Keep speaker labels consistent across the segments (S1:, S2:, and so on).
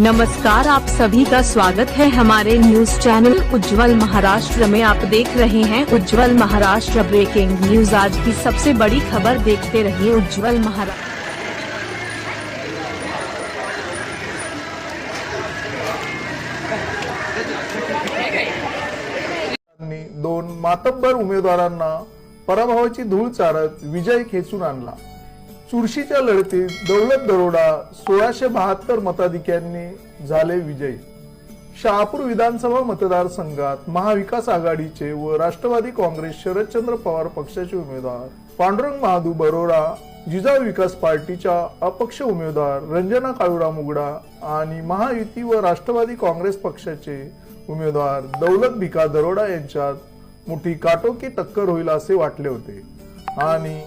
S1: नमस्कार, आप सभी का स्वागत है हमारे न्यूज़ चैनल उज्जवल महाराष्ट्र में। आप देख रहे हैं उज्जवल महाराष्ट्र ब्रेकिंग न्यूज़ आज की सबसे बड़ी खबर देखते रहिए उज्जवल महाराष्ट्र
S2: दोन मातब्बर उमेदवारांना पराभवाची धूळ चारत विजय खेचून आणला. चुरशीच्या लढतीत दौलत दरोडा सोळाशे बहात्तर मताधिक्यांनी झाले विजयी. शहापूर विधानसभा मतदारसंघात महाविकास आघाडीचे व राष्ट्रवादी काँग्रेस शरदचंद्र पवार पक्षाचे उमेदवार पांडुरंग महादू बरोरा जिजाऊ विकास पार्टीच्या अपक्ष उमेदवार रंजना काळुरा मुगडा आणि महायुती व राष्ट्रवादी काँग्रेस पक्षाचे उमेदवार दौलत भिका दरोडा यांच्यात मोठी काटोकी टक्कर होईल असे वाटले होते. आणि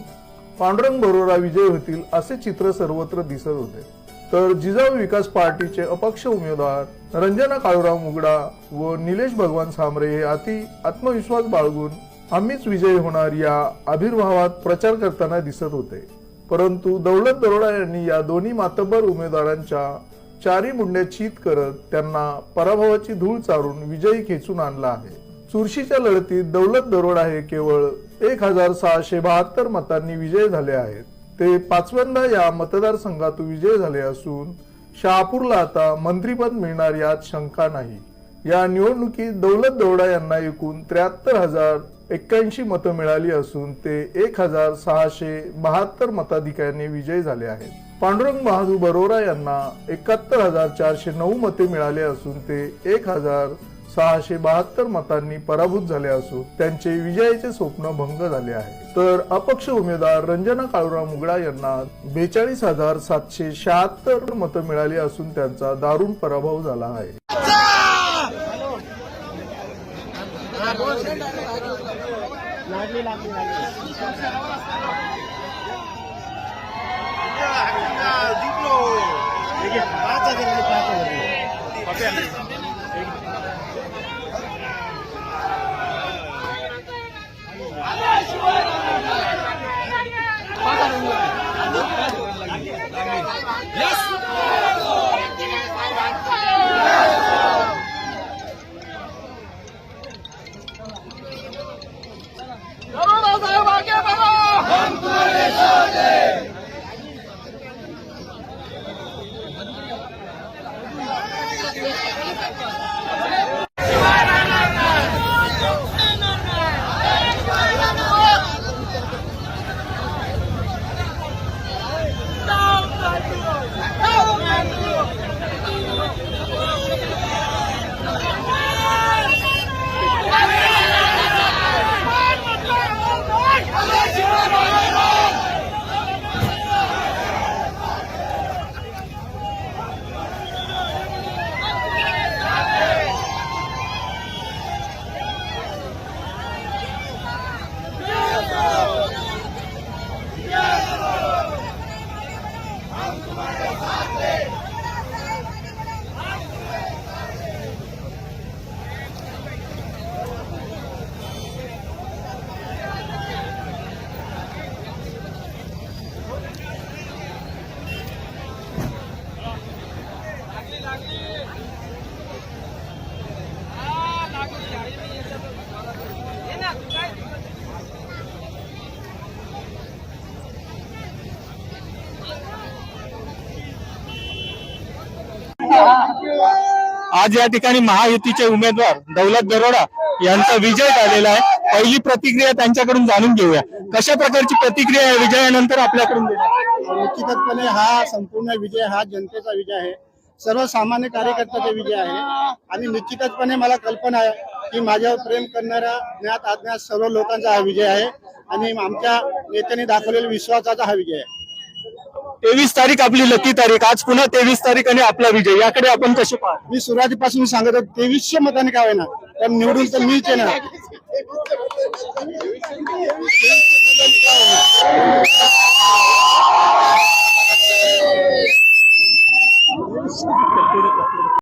S2: पांडुरंग बरोरा विजय होतील असे चित्र सर्वत्र दिसत होते. तर जिजाऊ विकास पार्टीचे अपक्ष उमेदवार रंजना काळूराव मुगडा व निलेश भगवान सामरे हे अति आत्मविश्वास बाळगून आम्हीच विजयी होणार या आविर्भावात प्रचार करताना दिसत होते. परंतु दौलत दरोडा यांनी या दोन्ही मातब्बर उमेदवारांच्या चारी मुंड्या चीत करत त्यांना पराभवाची धूळ चारून विजयी खेचून आणला आहे. चुरशीच्या लढतीत दौलत दरोडा हे केवळ एक हजार सहाशे बहात्तर मतांनी विजय झाले आहेत. ते पाचव्यांदा या मतदारसंघातून विजय झाले असून शहापूरला आता मंत्रीपद मिळणार यात शंका नाही. या निवडणुकीत दौलत दौडा यांना एकूण त्र्याहत्तर हजार एक्क्याऐंशी मतं मिळाली असून ते एक हजार सहाशे बहात्तर मताधिकाऱ्यांनी विजयी झाले आहेत. पांडुरंग बहादूर बरोरा यांना एकाहत्तर हजार चारशे नऊ मते मिळाले असून ते एक हजार सहाशे बहात्तर मतांनी पराभूत झाले असून त्यांचे विजयाचे स्वप्न भंग झाले आहे. तर अपक्ष उमेदवार रंजना काळुराव मुगडा यांना बेचाळीस हजार सातशे शहात्तर मतं मिळाली असून त्यांचा दारुण पराभव झाला आहे.
S3: साहेब
S4: आज या ठिकाणी महायुतीचे उमेदवार दौलत दरोडा यांचा विजय झालेला आहे. पहिली प्रतिक्रिया त्यांच्याकडून जाणून घेऊया. कशा प्रकारची प्रतिक्रिया या विजयानंतर आपल्याकडून?
S5: निश्चितपणे हा संपूर्ण विजय हा जनतेचा विजय आहे. सर्वसामान्य कार्यकर्त्याचा विजय आहे. आणि निश्चितपणे मला कल्पना आहे की माझ्यावर प्रेम करणाऱ्या ज्ञात अज्ञात सर्व लोकांचा हा विजय आहे. आणि आमच्या नेत्यांनी दाखवलेल्या विश्वासाचा हा विजय आहे.
S4: तेवीस तारीख आपली लकी तारीख. आज पुन्हा तेवीस तारीख आणि आपला विजय. याकडे आपण कसे पाहतो?
S5: मी सुरुवातीपासून सांगत होतो तेवीसशे मताने काय ना त्या निवडून तर मीच येणार.